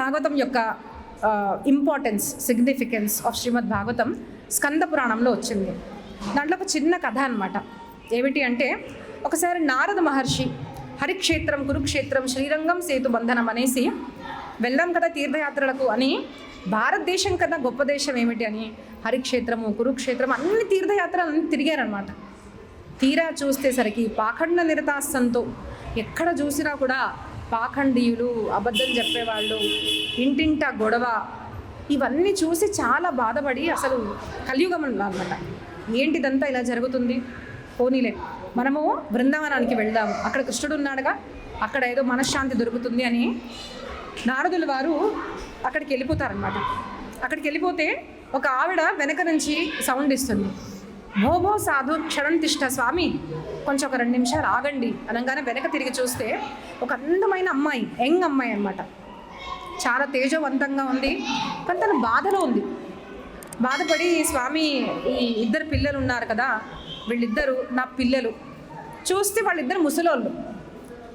భాగవతం యొక్క importance significance of Srimad Bhagavatam Skanda పురాణంలో వచ్చింది. దాంట్లో ఒక చిన్న కథ అన్నమాట. ఏమిటి అంటే ఒకసారి నారద మహర్షి హరిక్షేత్రం కురుక్షేత్రం శ్రీరంగం సేతు బంధనం అనేసి వెళ్ళాం కదా తీర్థయాత్రలకు అని భారతదేశం కన్నా గొప్ప దేశం ఏమిటి అని హరిక్షేత్రము కురుక్షేత్రం అన్ని తీర్థయాత్రలన్నీ తిరిగారనమాట తీరా చూస్తేసరికి పాఖండ నిరతాస్తంతో ఎక్కడ చూసినా కూడా పాఖండీయులు అబద్ధం చెప్పేవాళ్ళు ఇంటింట గొడవ ఇవన్నీ చూసి చాలా బాధపడి అసలు కలియుగం అనమాట ఏంటిదంతా ఇలా జరుగుతుంది? పోనీలే మనము బృందావనానికి వెళ్దాము. అక్కడ కృష్ణుడు ఉన్నాడుగా అక్కడ ఏదో మనశ్శాంతి దొరుకుతుంది అని నారదుల వారు అక్కడికి వెళ్ళిపోతారనమాట అక్కడికి వెళ్ళిపోతే ఒక ఆవిడ వెనక నుంచి సౌండ్ ఇస్తుంది. భోభో సాధు క్షణం తిష్ట స్వామి. కొంచెం ఒక రెండు నిమిషాలు ఆగండి. అనగానే వెనక తిరిగి చూస్తే ఒక అందమైన అమ్మాయి యంగ్ అమ్మాయి అన్నమాట. చాలా తేజవంతంగా ఉంది. కానీ తన బాధలో ఉంది. బాధపడి స్వామి ఈ ఇద్దరు పిల్లలు ఉన్నారు కదా వీళ్ళిద్దరు నా పిల్లలు. చూస్తే వాళ్ళిద్దరు ముసలోళ్ళు.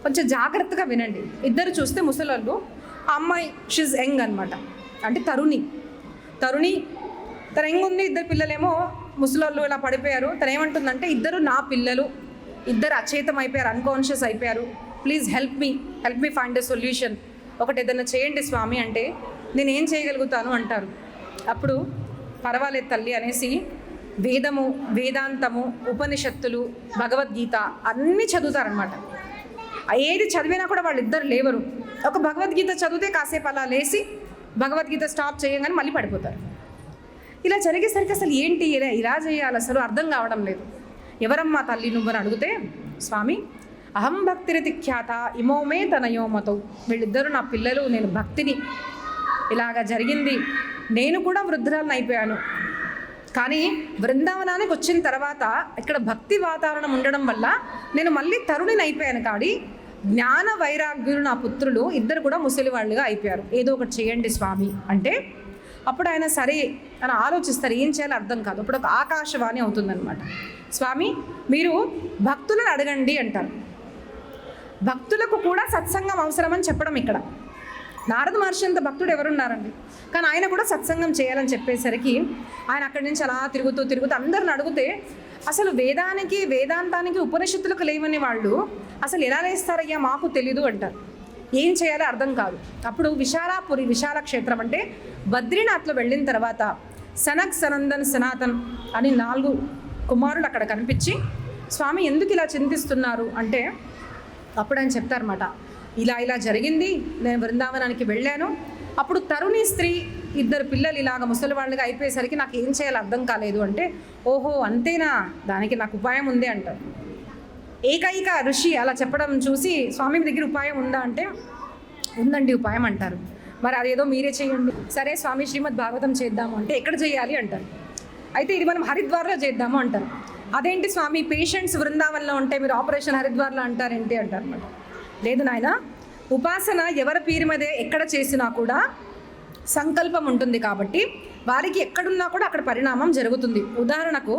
కొంచెం జాగ్రత్తగా వినండి. ఇద్దరు చూస్తే ముసలోళ్ళు. ఆ అమ్మాయి షిజ్ యంగ్ అనమాట అంటే తరుణి. తరుణి తన యంగ్ ఉంది ఇద్దరు పిల్లలేమో ముసలోళ్ళు ఇలా పడిపోయారు. తను ఏమంటుందంటే ఇద్దరు నా పిల్లలు ఇద్దరు అచేతం అయిపోయారు అన్కాన్షియస్ అయిపోయారు. Please help me help me find a solution ఒకటి ఏదైనా చేయండి స్వామి అంటే నేను ఏం చేయగలుగుతాను? అంటారు. అప్పుడు పర్వాలేదు తల్లి అనేసి వేదము వేదాంతము ఉపనిషత్తులు భగవద్గీత అన్నీ చదువుతారనమాట ఏది చదివినా కూడా వాళ్ళిద్దరు లేవరు. ఒక భగవద్గీత చదివితే కాసేపు అలా లేచి భగవద్గీత స్టాప్ చేయగానే మళ్ళీ పడిపోతారు. ఇలా జరిగేసరికి అసలు ఏంటి? ఇలా ఇలా చేయాలి అసలు అర్థం కావడం లేదు. ఎవరమ్మా తల్లి నువ్వని అడిగితే స్వామి అహం భక్తిరతి ఖ్యాత ఇమోమే తనయోమతో వీళ్ళిద్దరూ నా పిల్లలు నేను భక్తిని. ఇలాగ జరిగింది. నేను కూడా వృద్ధురాలను అయిపోయాను. కానీ బృందావనానికి వచ్చిన తర్వాత ఇక్కడ భక్తి వాతావరణం ఉండడం వల్ల నేను మళ్ళీ తరుణిని అయిపోయాను కాడి. జ్ఞాన వైరాగ్యులు నా పుత్రులు ఇద్దరు కూడా ముసలి వాళ్ళుగా అయిపోయారు. ఏదో ఒకటి చేయండి స్వామి అంటే అప్పుడు ఆయన సరే అని ఆలోచిస్తారు. ఏం చేయాలో అర్థం కాదు. అప్పుడు ఒక ఆకాశవాణి అవుతుందన్నమాట. స్వామి మీరు భక్తులను అడగండి అంటారు. భక్తులకు కూడా సత్సంగం అవసరమని చెప్పడం ఇక్కడ. నారద మహర్షి అంత భక్తుడు ఎవరున్నారండి? కానీ ఆయన కూడా సత్సంగం చేయాలని చెప్పేసరికి ఆయన అక్కడి నుంచి అలా తిరుగుతూ తిరుగుతూ అందరిని అడిగితే అసలు వేదానికి వేదాంతానికి ఉపనిషత్తులకు లేవని వాళ్ళు అసలు ఎలా లేస్తారయ్యా? మాకు తెలీదు అంటారు. ఏం చేయాలో అర్థం కాదు. అప్పుడు విశాలాపురి విశాల క్షేత్రం అంటే బద్రీనాథ్లో వెళ్ళిన తర్వాత సనక్ సనందన్ సనాతన్ అని నాలుగు కుమారులు అక్కడ కనిపించి స్వామి ఎందుకు ఇలా చింతిస్తున్నారు? అంటే అప్పుడు ఆయన చెప్తారన్నమాట ఇలా ఇలా జరిగింది నేను బృందావనానికి వెళ్ళాను. అప్పుడు తరుణి స్త్రీ ఇద్దరు పిల్లలు ఇలాగ ముసలి వాళ్ళుగా అయిపోయేసరికి నాకు ఏం చేయాలో అర్థం కాలేదు. అంటే ఓహో అంతేనా? దానికి నాకు ఉపాయం ఉంది అంటారు. ఏకైక ఋషి అలా చెప్పడం చూసి స్వామి మీ దగ్గర ఉపాయం ఉందా అంటే ఉందండి ఉపాయం అంటారు. మరి అదేదో మీరే చేయండి. సరే స్వామి శ్రీమద్ భాగవతం చేద్దాము అంటే ఎక్కడ చేయాలి అంటారు. అయితే ఇది మనం హరిద్వార్లో చేద్దాము అంటారు. అదేంటి స్వామి పేషెంట్స్ బృందావనంలో ఉంటే మీరు ఆపరేషన్ హరిద్వార్లో అంటారేంటి అంటారు అనమాట లేదు నాయన ఉపాసన ఎవరి పేరు మీదే ఎక్కడ చేసినా కూడా సంకల్పం ఉంటుంది కాబట్టి వారికి ఎక్కడున్నా కూడా అక్కడ పరిణామం జరుగుతుంది. ఉదాహరణకు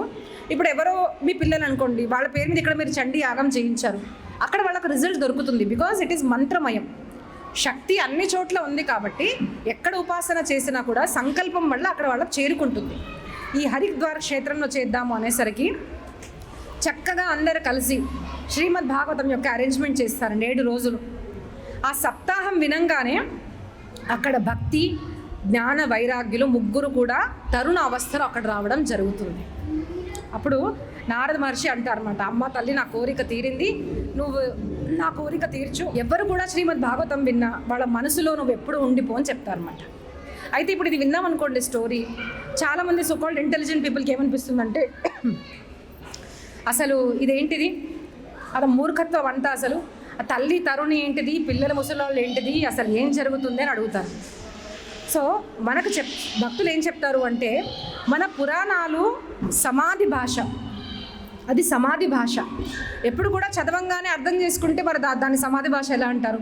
ఇప్పుడు ఎవరో మీ పిల్లలు అనుకోండి వాళ్ళ పేరు మీద ఇక్కడ మీరు చండీ యాగం చేయించారు. అక్కడ వాళ్ళకు రిజల్ట్ దొరుకుతుంది బికాజ్ ఇట్ ఈస్ మంత్రమయం. శక్తి అన్ని చోట్ల ఉంది కాబట్టి ఎక్కడ ఉపాసన చేసినా కూడా సంకల్పం వల్ల అక్కడ వాళ్ళకి చేరుకుంటుంది. ఈ హరిద్వార క్షేత్రంలో చేద్దాము అనేసరికి చక్కగా అందరు కలిసి శ్రీమద్ భాగవతం యొక్క అరేంజ్మెంట్ చేస్తారండి ఏడు రోజులు. ఆ సప్తాహం వినంగానే అక్కడ భక్తి జ్ఞాన వైరాగ్యులు ముగ్గురు కూడా తరుణ అవస్థలో అక్కడ రావడం జరుగుతుంది. అప్పుడు నారద మహర్షి అంటారన్నమాట అమ్మ తల్లి నా కోరిక తీరింది. నువ్వు నా కోరిక తీర్చు. ఎవరు కూడా శ్రీమద్ భాగవతం విన్నా వాళ్ళ మనసులో నువ్వు ఎప్పుడు ఉండిపో అని చెప్తారన్నమాట. అయితే ఇప్పుడు ఇది విన్నాం అనుకోండి స్టోరీ. చాలామంది సోకాల్డ్ ఇంటెలిజెంట్ పీపుల్కి ఏమనిపిస్తుందంటే అసలు ఇదేంటిది? అది మూర్ఖత్వం అంతా అసలు. ఆ తల్లి తరుణి ఏంటిది? పిల్లల ముసలాళ్ళు ఏంటిది? అసలు ఏం జరుగుతుంది అని అడుగుతారు. సో మనకు చెప్ భక్తులు ఏం చెప్తారు అంటే మన పురాణాలు సమాధి భాష. అది సమాధి భాష. ఎప్పుడు కూడా చదవంగానే అర్థం చేసుకుంటే మరి దా దాని సమాధి భాష ఎలా అంటారు?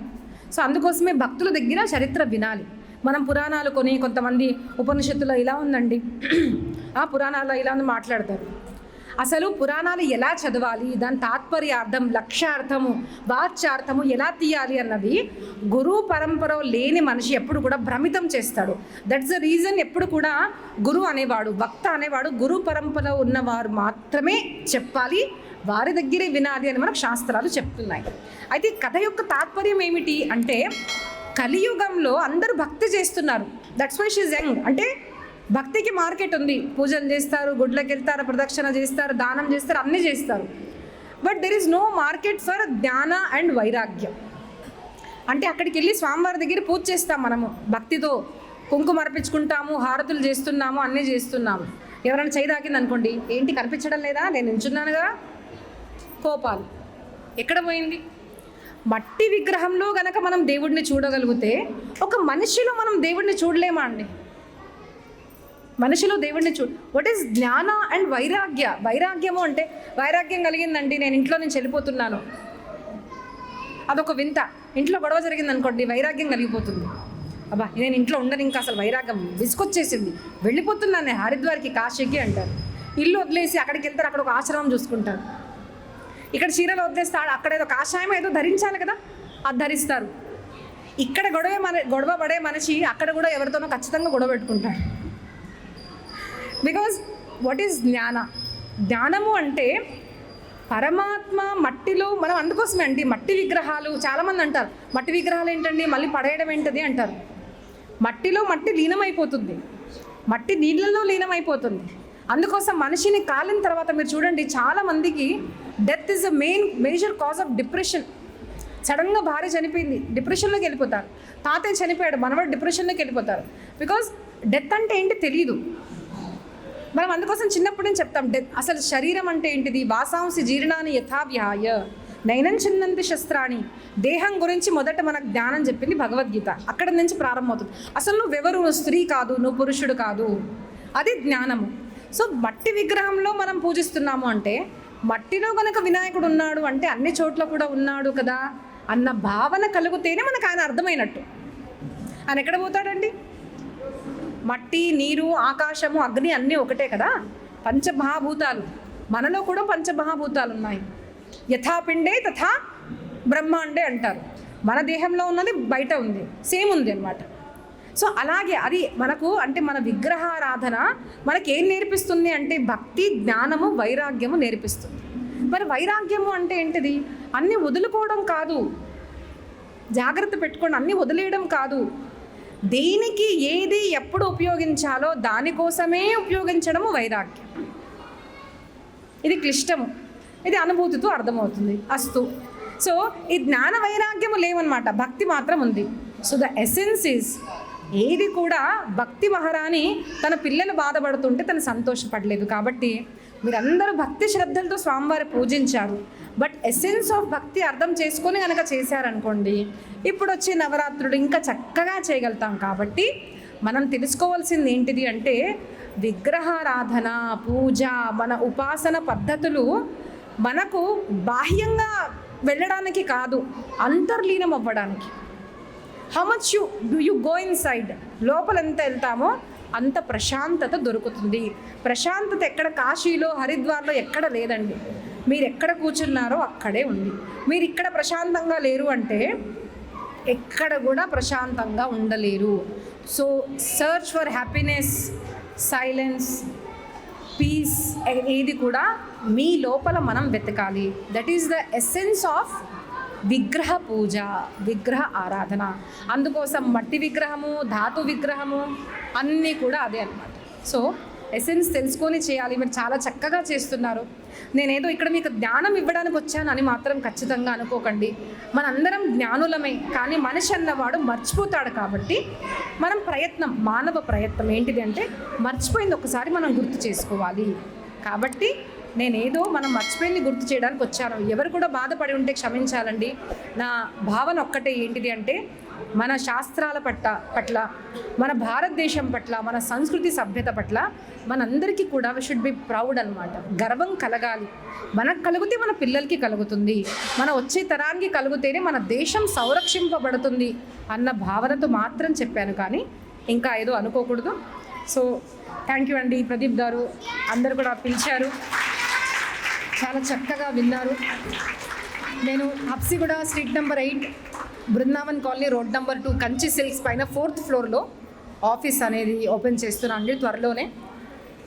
సో అందుకోసమే భక్తుల దగ్గర చరిత్ర వినాలి. మనం పురాణాలు కొని కొంతమంది ఉపనిషత్తులో ఇలా ఉందండి. ఆ పురాణాల్లో ఇలా ఉంది మాట్లాడతారు. అసలు పురాణాలు ఎలా చదవాలి? దాని తాత్పర్యార్థం లక్ష్యార్థము వాచ్యార్థము ఎలా తీయాలి అన్నది గురువు పరంపర లేని మనిషి ఎప్పుడు కూడా భ్రమితం చేస్తాడు. దట్స్ ద రీజన్ ఎప్పుడు కూడా గురువు అనేవాడు వక్త అనేవాడు గురు పరంపర ఉన్నవారు మాత్రమే చెప్పాలి. వారి దగ్గరే వినాలి అని మనకు శాస్త్రాలు చెప్తున్నాయి. అయితే కథ యొక్క తాత్పర్యం ఏమిటి అంటే కలియుగంలో అందరూ భక్తి చేస్తున్నారు. దట్స్ వై షీజ్ యంగ్ అంటే భక్తికి మార్కెట్ ఉంది. పూజలు చేస్తారు గుడ్లకి వెళ్తారు ప్రదక్షిణ చేస్తారు దానం చేస్తారు అన్నీ చేస్తారు. But there is no market for జ్ఞాన అండ్ వైరాగ్యం. అంటే అక్కడికి వెళ్ళి స్వామివారి దగ్గర పూజ చేస్తాం మనము. భక్తితో కుంకుమ అర్పించుకుంటాము హారతులు చేస్తున్నాము అన్నీ చేస్తున్నాము. ఎవరైనా చేయి తాకింది అనుకోండి ఏంటి కనిపించడం లేదా? నేను నించున్నానుగా కోపాలు. ఎక్కడ పోయింది? మట్టి విగ్రహంలో గనక మనం దేవుడిని చూడగలిగితే ఒక మనిషిలో మనం దేవుడిని చూడలేమా అండి? మనిషిలో దేవుడిని చూ వాట్ ఈస్ జ్ఞాన అండ్ వైరాగ్య? వైరాగ్యము అంటే వైరాగ్యం కలిగిందండి నేను ఇంట్లో నుంచి వెళ్ళిపోతున్నాను. అదొక వింత. ఇంట్లో గొడవ జరిగింది అనుకోండి వైరాగ్యం కలిగిపోతుంది. అబ్బా నేను ఇంట్లో ఉండను ఇంకా అసలు వైరాగ్యం విసుకొచ్చేసింది వెళ్ళిపోతున్నాను హరిద్వార్కి కాశీకి అంటారు. ఇల్లు వదిలేసి అక్కడికి వెళ్తారు అక్కడ ఒక ఆశ్రమం చూసుకుంటారు. ఇక్కడ చీరలు వదిలేస్తాడు అక్కడ ఏదో కాషాయం ఏదో ధరించాలి కదా అది ధరిస్తారు. ఇక్కడ గొడవ మన గొడవ పడే మనిషి అక్కడ కూడా ఎవరితోనో ఖచ్చితంగా గొడవ పెట్టుకుంటాడు. బికాజ్ వాట్ ఈస్ జ్ఞాన జ్ఞానము అంటే పరమాత్మ మట్టిలో మనం అందుకోసమే అండి మట్టి విగ్రహాలు చాలామంది అంటారు మట్టి విగ్రహాలు ఏంటండి మళ్ళీ పడేయడం ఏంటది అంటారు మట్టిలో మట్టి లీనమైపోతుంది మట్టి నీళ్ళలో లీనమైపోతుంది అందుకోసం మనిషిని కాలిన తర్వాత మీరు చూడండి చాలా మందికి death is a main major cause of depression సడన్గా భార్య చనిపోయింది డిప్రెషన్లోకి వెళ్ళిపోతారు తాతయ్య చనిపోయాడు మనవాడు డిప్రెషన్లోకి వెళ్ళిపోతారు బికాజ్ డెత్ అంటే ఏంటి తెలియదు మనం అందుకోసం చిన్నప్పటి నుంచి చెప్తాం డెత్ అసలు శరీరం అంటే ఏంటిది? వాసాంసి జీర్ణాన్ని యథావ్యాయ నయనం చిన్నంతి శస్త్రాన్ని దేహం గురించి మొదట మనకు జ్ఞానం చెప్పింది భగవద్గీత. అక్కడ నుంచి ప్రారంభమవుతుంది. అసలు నువ్వెవరు స్త్రీ కాదు నువ్వు పురుషుడు కాదు. అది జ్ఞానము. సో మట్టి విగ్రహంలో మనం పూజిస్తున్నాము అంటే మట్టిలో కనుక వినాయకుడు ఉన్నాడు అంటే అన్ని చోట్ల కూడా ఉన్నాడు కదా అన్న భావన కలిగితేనే మనకు ఆయన అర్థమైనట్టు. ఆయన ఎక్కడ పోతాడండి? మట్టి నీరు ఆకాశము అగ్ని అన్నీ ఒకటే కదా? పంచమహాభూతాలు. మనలో కూడా పంచమహాభూతాలు ఉన్నాయి. యథాపిండే తథా బ్రహ్మాండే అంటారు. మన దేహంలో ఉన్నది బయట ఉంది. సేమ్ ఉంది అనమాట సో అలాగే అది మనకు అంటే మన విగ్రహారాధన మనకి ఏం నేర్పిస్తుంది అంటే భక్తి జ్ఞానము వైరాగ్యము నేర్పిస్తుంది. మరి వైరాగ్యము అంటే ఏంటిది? అన్నీ వదులుకోవడం కాదు. జాగ్రత్త పెట్టుకోండి. అన్నీ వదిలేయడం కాదు. దేనికి ఏది ఎప్పుడు ఉపయోగించాలో దానికోసమే ఉపయోగించడము వైరాగ్యం. ఇది క్లిష్టము. ఇది అనుభూతితో అర్థమవుతుంది. అస్తు. సో ఈ జ్ఞాన వైరాగ్యము లేవన్నమాట. భక్తి మాత్రం ఉంది. సో ద ఎసెన్స్ ఈజ్ ఏది కూడా భక్తి మహారాణి తన పిల్లలు బాధపడుతుంటే తను సంతోషపడలేదు. కాబట్టి మీరందరూ భక్తి శ్రద్ధలతో స్వామివారి పూజించారు. బట్ ఎసెన్స్ ఆఫ్ భక్తి అర్థం చేసుకొని కనుక చేశారనుకోండి ఇప్పుడు వచ్చే నవరాత్రుడు ఇంకా చక్కగా చేయగలుగుతాం కాబట్టి మనం తెలుసుకోవాల్సింది ఏంటిది అంటే విగ్రహారాధన పూజ మన ఉపాసన పద్ధతులు మనకు బాహ్యంగా వెళ్ళడానికి కాదు అంతర్లీనం అవ్వడానికి how much you do you go inside లోపల ఎంత వెళ్తామో అంత ప్రశాంతత దొరుకుతుంది. ప్రశాంతత ఎక్కడ కాశీలో హరిద్వార్లో ఎక్కడ లేదండి. మీరు ఎక్కడ కూర్చున్నారో అక్కడే ఉంది. మీరు ఇక్కడ ప్రశాంతంగా లేరు అంటే ఎక్కడ కూడా ప్రశాంతంగా ఉండలేరు. So search for happiness silence peace ఏది కూడా మీ లోపల మనం వెతకాలి. That is the essence of విగ్రహ పూజ విగ్రహ ఆరాధన. అందుకోసం మట్టి విగ్రహము ధాతు విగ్రహము అన్నీ కూడా అదే అన్నమాట. సో ఎసెన్స్ తెలుసుకొని చేయాలి. మీరు చాలా చక్కగా చేస్తున్నారు. నేనేదో ఇక్కడ మీకు జ్ఞానం ఇవ్వడానికి వచ్చాను అని మాత్రం ఖచ్చితంగా అనుకోకండి. మనందరం జ్ఞానులమే కానీ మనిషి అన్నవాడు మర్చిపోతాడు కాబట్టి మనం ప్రయత్నం మానవ ప్రయత్నం ఏంటిది అంటే మర్చిపోయింది ఒకసారి మనం గుర్తు చేసుకోవాలి. కాబట్టి నేనేదో మనం మర్చిపోయింది గుర్తు చేయడానికి వచ్చాను. ఎవరు కూడా బాధపడి ఉంటే క్షమించాలండి. నా భావన ఒక్కటే ఏంటిది అంటే మన శాస్త్రాల పట్ల పట్ల మన భారతదేశం పట్ల మన సంస్కృతి సభ్యత పట్ల మనందరికీ కూడా వి షుడ్ బి ప్రౌడ్ అనమాట గర్వం కలగాలి. మనకు కలిగితే మన పిల్లలకి కలుగుతుంది. మన వచ్చే తరానికి కలిగితేనే మన దేశం సంరక్షింపబడుతుంది అన్న భావనతో మాత్రం చెప్పాను కానీ ఇంకా ఏదో అనుకోకూడదు. సో థ్యాంక్ యూ అండి. ప్రదీప్ గారు అందరు కూడా పిలిచారు. చాలా చక్కగా విన్నారు. నేను Habsiguda street number eight Brindavan colony road number two Kanchi silks పైన ఫోర్త్ ఫ్లోర్లో ఆఫీస్ అనేది ఓపెన్ చేస్తున్నాను అండి త్వరలోనే.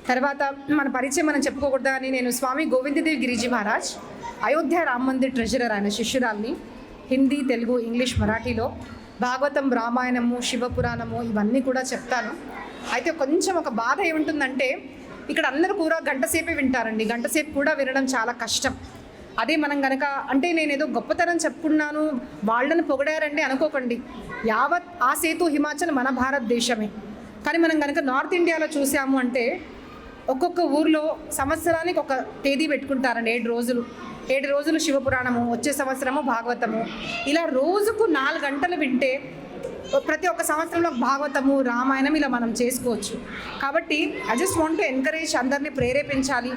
తర్వాత మన పరిచయం మనం చెప్పుకోకూడదని అని నేను స్వామి గోవిందదేవ్ గిరిజీ మహారాజ్ అయోధ్య రామ్ మందిర్ ట్రెజరర్ ఆయన శిష్యురాల్ని హిందీ తెలుగు ఇంగ్లీష్ మరాఠీలో భాగవతం రామాయణము శివపురాణము ఇవన్నీ కూడా చెప్తాను. అయితే కొంచెం ఒక బాధ ఏముంటుందంటే ఇక్కడ అందరూ కూడా గంట సేపే వింటారండి. గంట సేపు కూడా వినడం చాలా కష్టం. అదే మనం గనక అంటే నేను ఏదో గొప్పతనం చెప్పుకున్నాను వాళ్ళని పొగడారండి అనుకోకండి. యావత్ ఆ సేతు హిమాచల్ మన భారతదేశమే. కానీ మనం కనుక నార్త్ ఇండియాలో చూసాము అంటే ఒక్కొక్క ఊర్లో సంవత్సరానికి ఒక తేదీ పెట్టుకుంటారండి. ఏడు రోజులు. ఏడు రోజులు శివపురాణము వచ్చే సంవత్సరము భాగవతము. ఇలా రోజుకు నాలుగు గంటలు వింటే ప్రతి ఒక్క సంవత్సరంలో భాగవతము రామాయణం ఇలా మనం చేసుకోవచ్చు. కాబట్టి I just want to encourage అందరినీ ప్రేరేపించాలి.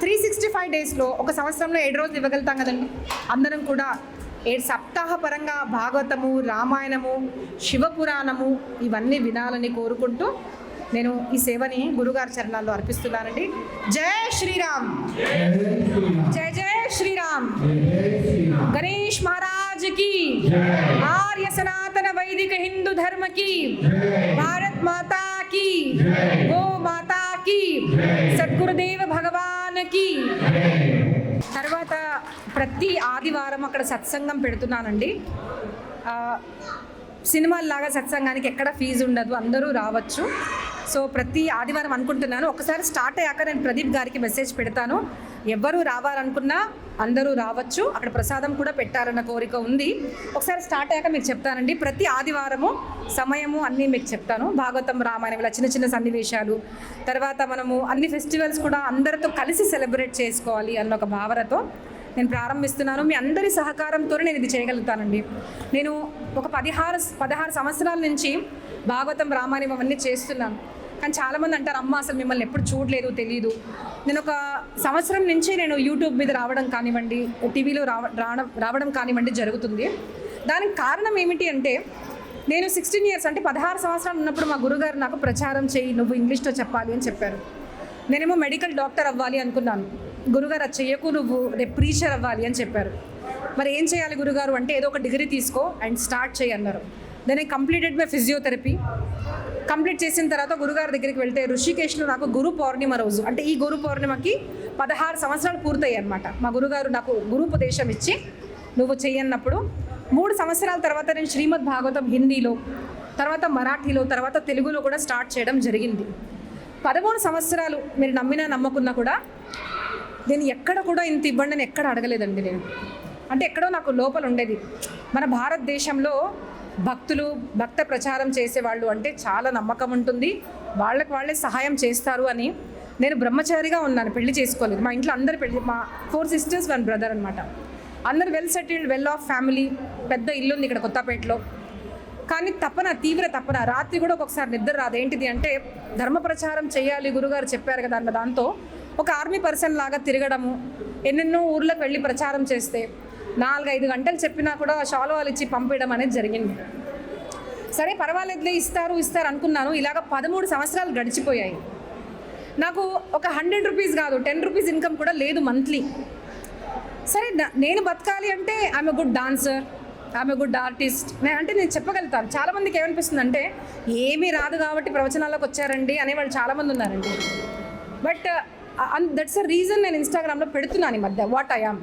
త్రీ సిక్స్టీ ఫైవ్ డేస్లో ఒక సంవత్సరంలో ఏడు రోజులు ఇవ్వగలుగుతాం కదండి? అందరం కూడా ఏడు సప్తాహ పరంగా భాగవతము రామాయణము శివపురాణము ఇవన్నీ వినాలని కోరుకుంటూ నేను ఈ సేవని గురుగారి చరణాల్లో అర్పిస్తున్నానండి. జయ శ్రీరామ్! జయ జయ శ్రీరామ్! గణేష్ మహారాజ్కి ఆర్య సనాతన वैदिक हिंदू धर्म की भारत माता की गो माता की సద్గురుదేవ భగవాన్ కి తర్వాత ప్రతి ఆదివారం అక్కడ సత్సంగం పెడుతున్నానండి ఆ, సినిమాల్లాగా సత్సంగానికి ఎక్కడ ఫీజు ఉండదు అందరూ రావచ్చు సో ప్రతి ఆదివారం అనుకుంటున్నాను ఒకసారి స్టార్ట్ అయ్యాక నేను ప్రదీప్ గారికి మెసేజ్ పెడతాను ఎవ్వరూ రావాలనుకున్నా అందరూ రావచ్చు. అక్కడ ప్రసాదం కూడా పెట్టాలన్న కోరిక ఉంది. ఒకసారి స్టార్ట్ అయ్యాక మీకు చెప్తానండి. ప్రతి ఆదివారము సమయము అన్నీ మీకు చెప్తాను. భాగవతం రామాయణం ఇలా చిన్న చిన్న సన్నివేశాలు. తర్వాత మనము అన్ని ఫెస్టివల్స్ కూడా అందరితో కలిసి సెలబ్రేట్ చేసుకోవాలి అన్న ఒక భావనతో నేను ప్రారంభిస్తున్నాను. మీ అందరి సహకారంతోనే నేను ఇది చేయగలుగుతానండి. నేను ఒక పదిహారు పదహారు సంవత్సరాల నుంచి భాగవతం రామాయణం అవన్నీ చేస్తున్నాను. కానీ చాలామంది అంటారు అమ్మ అసలు మిమ్మల్ని ఎప్పుడు చూడలేదు తెలియదు నేను ఒక సంవత్సరం నుంచి నేను యూట్యూబ్ మీద రావడం కానివ్వండి టీవీలో రావ రావడం రావడం కానివ్వండి జరుగుతుంది. దానికి కారణం ఏమిటి అంటే నేను సిక్స్టీన్ ఇయర్స్ అంటే పదహారు సంవత్సరాలు ఉన్నప్పుడు మా గురుగారు నాకు ప్రచారం చేయి నువ్వు ఇంగ్లీష్లో చెప్పాలి అని చెప్పారు. నేనేమో మెడికల్ డాక్టర్ అవ్వాలి అనుకున్నాను. గురుగారు అది చెయ్యకు నువ్వు రేపు ప్రీచర్ అవ్వాలి అని చెప్పారు. మరి ఏం చేయాలి గురుగారు అంటే ఏదో ఒక డిగ్రీ తీసుకో అండ్ స్టార్ట్ చేయి అన్నారు. Then I completed my physiotherapy complete చేసిన తర్వాత గురుగారి దగ్గరికి వెళ్తే ఋషికేశ్లో నాకు గురు పౌర్ణిమ రోజు. అంటే ఈ గురు పౌర్ణిమకి పదహారు సంవత్సరాలు పూర్తయ్యాయి అనమాట మా గురుగారు నాకు గురుపదేశం ఇచ్చి నువ్వు చెయ్యన్నప్పుడు మూడు సంవత్సరాల తర్వాత నేను శ్రీమద్ భాగవతం హిందీలో తర్వాత మరాఠీలో తర్వాత తెలుగులో కూడా స్టార్ట్ చేయడం జరిగింది. పదమూడు సంవత్సరాలు మీరు నమ్మినా నమ్మకున్నా కూడా నేను ఎక్కడ కూడా ఇంత ఇవ్వండి అని ఎక్కడ అడగలేదండి నేను. అంటే ఎక్కడో నాకు లోపల ఉండేది. మన భారతదేశంలో భక్తులు భక్త ప్రచారం చేసేవాళ్ళు అంటే చాలా నమ్మకం ఉంటుంది. వాళ్ళకి వాళ్ళే సహాయం చేస్తారు అని నేను బ్రహ్మచారిగా ఉన్నాను పెళ్ళి చేసుకోలేదు. మా ఇంట్లో అందరు పెళ్ళి మా ఫోర్ సిస్టర్స్ వన్ బ్రదర్ అనమాట అందరు well settled well off family పెద్ద ఇల్లు ఉంది ఇక్కడ కొత్తపేటలో. కానీ తపన తీవ్ర తపన రాత్రి కూడా ఒక్కొక్కసారి నిద్ర రాదు. ఏంటిది అంటే ధర్మ ప్రచారం చేయాలి గురుగారు చెప్పారు కదా అన్న దాంతో ఒక ఆర్మీ పర్సన్ లాగా తిరగడము ఎన్నెన్నో ఊర్లకు వెళ్ళి ప్రచారం చేస్తే నాలుగైదు గంటలు చెప్పినా కూడా షాలువాలు ఇచ్చి పంపించడం అనేది జరిగింది. సరే పర్వాలేదులే ఇస్తారు ఇస్తారు అనుకున్నాను. ఇలాగ పదమూడు సంవత్సరాలు గడిచిపోయాయి. నాకు ఒక హండ్రెడ్ రూపీస్ కాదు టెన్ రూపీస్ ఇన్కమ్ కూడా లేదు మంత్లీ. సరే నేను బతకాలి అంటే I'm good dancer I'm good artist నేను అంటే నేను చెప్పగలుగుతాను. చాలామందికి ఏమనిపిస్తుంది అంటే ఏమీ రాదు కాబట్టి ప్రవచనాల్లోకి వచ్చారండి అనే వాళ్ళు చాలామంది ఉన్నారండి. బట్ దట్స్ అ రీజన్ నేను ఇన్స్టాగ్రామ్లో పెడుతున్నాను ఈ మధ్య what I am.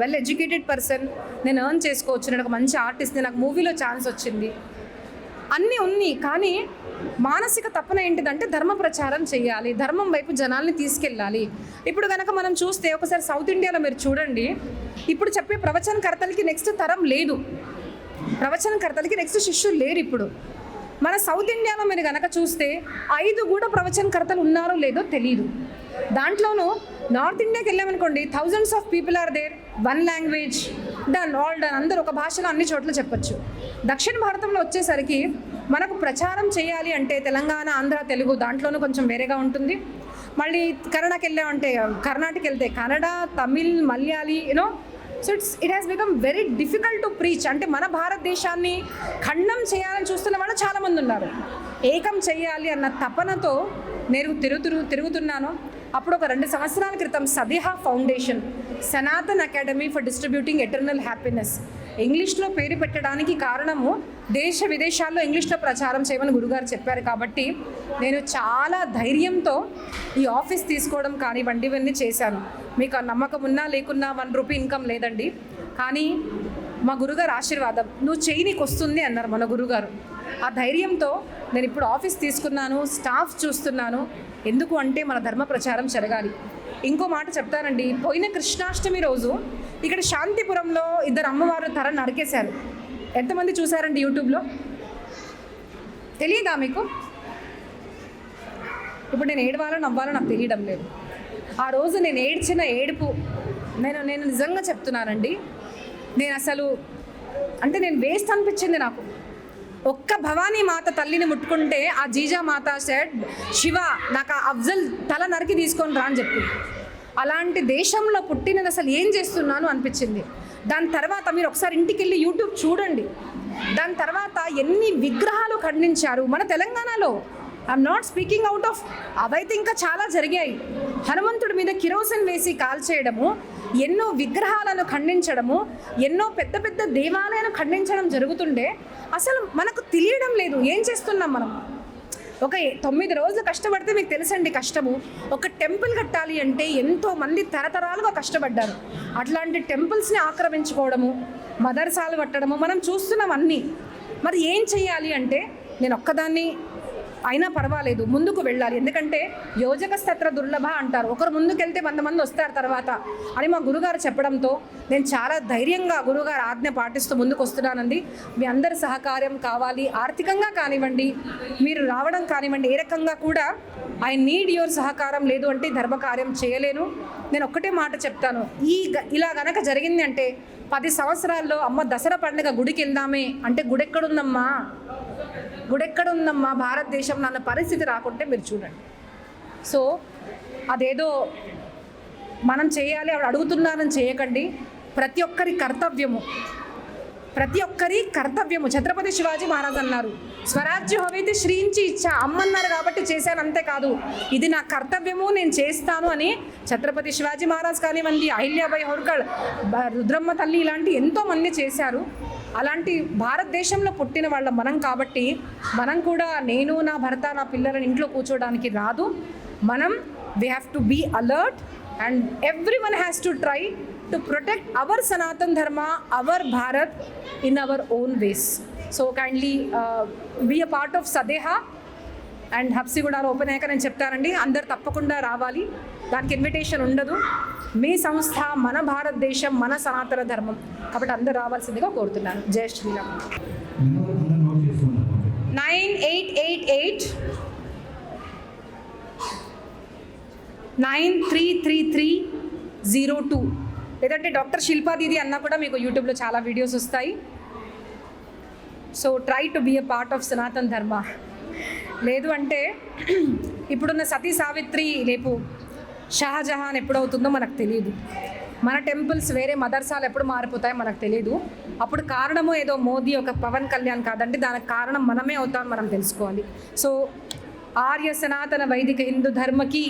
Well educated person నేను ఎర్న్ చేసుకోవచ్చు. నేను ఒక మంచి ఆర్టిస్ట్ నాకు మూవీలో ఛాన్స్ వచ్చింది. అన్నీ ఉన్నాయి. కానీ మానసిక తపన ఏంటిదంటే ధర్మ ప్రచారం చేయాలి. ధర్మం వైపు జనాల్ని తీసుకెళ్ళాలి. ఇప్పుడు కనుక మనం చూస్తే ఒకసారి సౌత్ ఇండియాలో మీరు చూడండి. ఇప్పుడు చెప్పే ప్రవచనకర్తలకి నెక్స్ట్ తరం లేదు. ప్రవచనకర్తలకి నెక్స్ట్ శిష్యులు లేరు ఇప్పుడు. మన సౌత్ ఇండియాలో మీరు కనుక చూస్తే ఐదు కూడా ప్రవచనకర్తలు ఉన్నారో లేదో తెలియదు దాంట్లోనూ నార్త్ ఇండియాకి వెళ్ళామనుకోండి thousands of people are there one language done all done అందరూ ఒక భాషలో అన్ని చోట్ల చెప్పచ్చు. దక్షిణ భారతంలో వచ్చేసరికి మనకు ప్రచారం చేయాలి అంటే తెలంగాణ ఆంధ్ర తెలుగు దాంట్లోనూ కొంచెం వేరేగా ఉంటుంది. మళ్ళీ కన్నడకి వెళ్ళామంటే కర్ణాటక వెళ్తే Kannada Tamil Malayali you know so it's it has become very difficult to preach అంటే మన భారతదేశాన్ని ఖండం చేయాలని చూస్తున్న వాళ్ళు చాలామంది ఉన్నారు. ఏకం చేయాలి అన్న తపనతో నేను తిరుగుతు తిరుగుతున్నాను. అప్పుడు ఒక రెండు సంవత్సరాల క్రితం Sadeha foundation Sanatan academy for distributing eternal happiness. ఇంగ్లీష్లో పేరు పెట్టడానికి కారణము దేశ విదేశాల్లో ఇంగ్లీష్లో ప్రచారం చేయమని గురుగారు చెప్పారు కాబట్టి నేను చాలా ధైర్యంతో ఈ ఆఫీస్ తీసుకోవడం కానివ్వండి ఇవన్నీ చేశాను. మీకు ఆ నమ్మకం ఉన్నా లేకున్నా వన్ రూపీ ఇన్కమ్ లేదండి. కానీ మా గురుగారు ఆశీర్వాదం నువ్వు చేయి నీకు వస్తుంది అన్నారు మన గురుగారు. ఆ ధైర్యంతో నేను ఇప్పుడు ఆఫీస్ తీసుకున్నాను స్టాఫ్ చూస్తున్నాను. ఎందుకు అంటే మన ధర్మ ప్రచారం జరగాలి. ఇంకో మాట చెప్తానండి. పోయిన కృష్ణాష్టమి రోజు ఇక్కడ శాంతిపురంలో ఇద్దరు అమ్మవారు తర నరికేశారు. ఎంతమంది చూసారండి యూట్యూబ్లో? తెలియదా మీకు? ఇప్పుడు నేను ఏడవాలో నవ్వాలో నాకు తెలియడం లేదు. ఆ రోజు నేను ఏడ్చిన ఏడుపు నేను నేను నిజంగా చెప్తున్నానండి. నేను అసలు అంటే నేను వేస్ట్ అనిపించింది నాకు. ఒక్క భవానీ మాత తల్లిని ముట్టుకుంటే ఆ జీజా మాత సెడ్ శివ నాకు ఆ అఫ్జల్ తల నరికి తీసుకొని రా అని చెప్పి. అలాంటి దేశంలో పుట్టిన అసలు ఏం చేస్తున్నాను అనిపించింది. దాని తర్వాత మీరు ఒకసారి ఇంటికి వెళ్ళి యూట్యూబ్ చూడండి. దాని తర్వాత ఎన్ని విగ్రహాలు ఖండించారు. మన తెలంగాణలో I'm not speaking out of అవైతే ఇంకా చాలా జరిగాయి. హనుమంతుడి మీద కిరోసిన్ వేసి కాల్చేయడము ఎన్నో విగ్రహాలను ఖండించడము ఎన్నో పెద్ద పెద్ద దేవాలయాలను ఖండించడం జరుగుతుండే. అసలు మనకు తెలియడం లేదు. ఏం చేస్తున్నాం మనం? ఒక తొమ్మిది రోజులు కష్టపడితే మీకు తెలుసండి కష్టము. ఒక టెంపుల్ కట్టాలి అంటే ఎంతో మంది తరతరాలుగా కష్టపడ్డారు. అట్లాంటి టెంపుల్స్ని ఆక్రమించుకోవడము మదర్సాలు కట్టడము మనం చూస్తున్నాం అన్నీ. మరి ఏం చెయ్యాలి అంటే నేను ఒక్కదాన్ని అయినా పర్వాలేదు ముందుకు వెళ్ళాలి. ఎందుకంటే యోజక స్తత్ర దుర్లభ అంటారు. ఒకరు ముందుకెళ్తే వంద మంది వస్తారు తర్వాత అని మా గురుగారు చెప్పడంతో నేను చాలా ధైర్యంగా గురుగారు ఆజ్ఞ పాటిస్తూ ముందుకు వస్తున్నానండి మీ అందరి సహకారం కావాలి ఆర్థికంగా కానివ్వండి మీరు రావడం కానివ్వండి ఏ రకంగా కూడా ఐ నీడ్ యువర్ సహకారం లేదు అంటే ధర్మకార్యం చేయలేను. నేను ఒక్కటే మాట చెప్తాను. ఈ ఇలా గనక జరిగింది అంటే పది సంవత్సరాల్లో అమ్మ దసరా పండుగ గుడికి వెళ్దామే అంటే గుడి ఎక్కడుందమ్మా గుడెక్కడుందమ్మా? భారతదేశం అన్న పరిస్థితి రాకుంటే మీరు చూడండి. సో అదేదో మనం చేయాలి ఆవిడ అడుగుతున్నారని చేయకండి. ప్రతి ఒక్కరి కర్తవ్యము ప్రతి ఒక్కరి కర్తవ్యము. ఛత్రపతి శివాజీ మహారాజ్ అన్నారు స్వరాజ్య హోవైతే శ్రీంచి ఇచ్చా. అమ్మన్నారు కాబట్టి చేశాను అంతే కాదు. ఇది నా కర్తవ్యము నేను చేస్తాను అని ఛత్రపతి శివాజీ మహారాజ్ కానివ్వండి అహిల్యాబాయి హోర్కళ్ రుద్రమ్మ తల్లి ఇలాంటి ఎంతోమంది చేశారు. అలాంటి భారతదేశంలో పుట్టిన వాళ్ళ మనం కాబట్టి మనం కూడా నేను నా భర్త నా పిల్లలను ఇంట్లో కూర్చోవడానికి రాదు. మనం we have to be alert and everyone has to try to protect our Sanatan Dharma our Bharat in our own ways so kindly be a part of సదేహా and హబ్సిగూడలో ఓపెన్ అయ్యాక నేను చెప్తానండి అందరు తప్పకుండా రావాలి. దానికి ఇన్విటేషన్ ఉండదు. మీ సంస్థ మన భారతదేశం మన సనాతన ధర్మం. కాబట్టి అందరు రావాల్సిందిగా కోరుతున్నాను. Jaya Shriram. Nine eight eight eight nine three three three zero two. లేదంటే డాక్టర్ శిల్పా దీది అన్నా కూడా మీకు యూట్యూబ్లో చాలా వీడియోస్ వస్తాయి. So try to be a part of Sanatan Dharma. లేదు అంటే ఇప్పుడున్న సతీ సావిత్రి రేపు షాజహాన్ ఎప్పుడవుతుందో మనకు తెలియదు మన టెంపుల్స్ వేరే మదర్సాలు ఎప్పుడు మారిపోతాయో మనకు తెలియదు అప్పుడు కారణము ఏదో మోదీ ఒక పవన్ కళ్యాణ్ కాదండి దానికి కారణం మనమే అవుతామని మనం తెలుసుకోవాలి. సో ఆర్య సనాతన వైదిక హిందూ ధర్మకి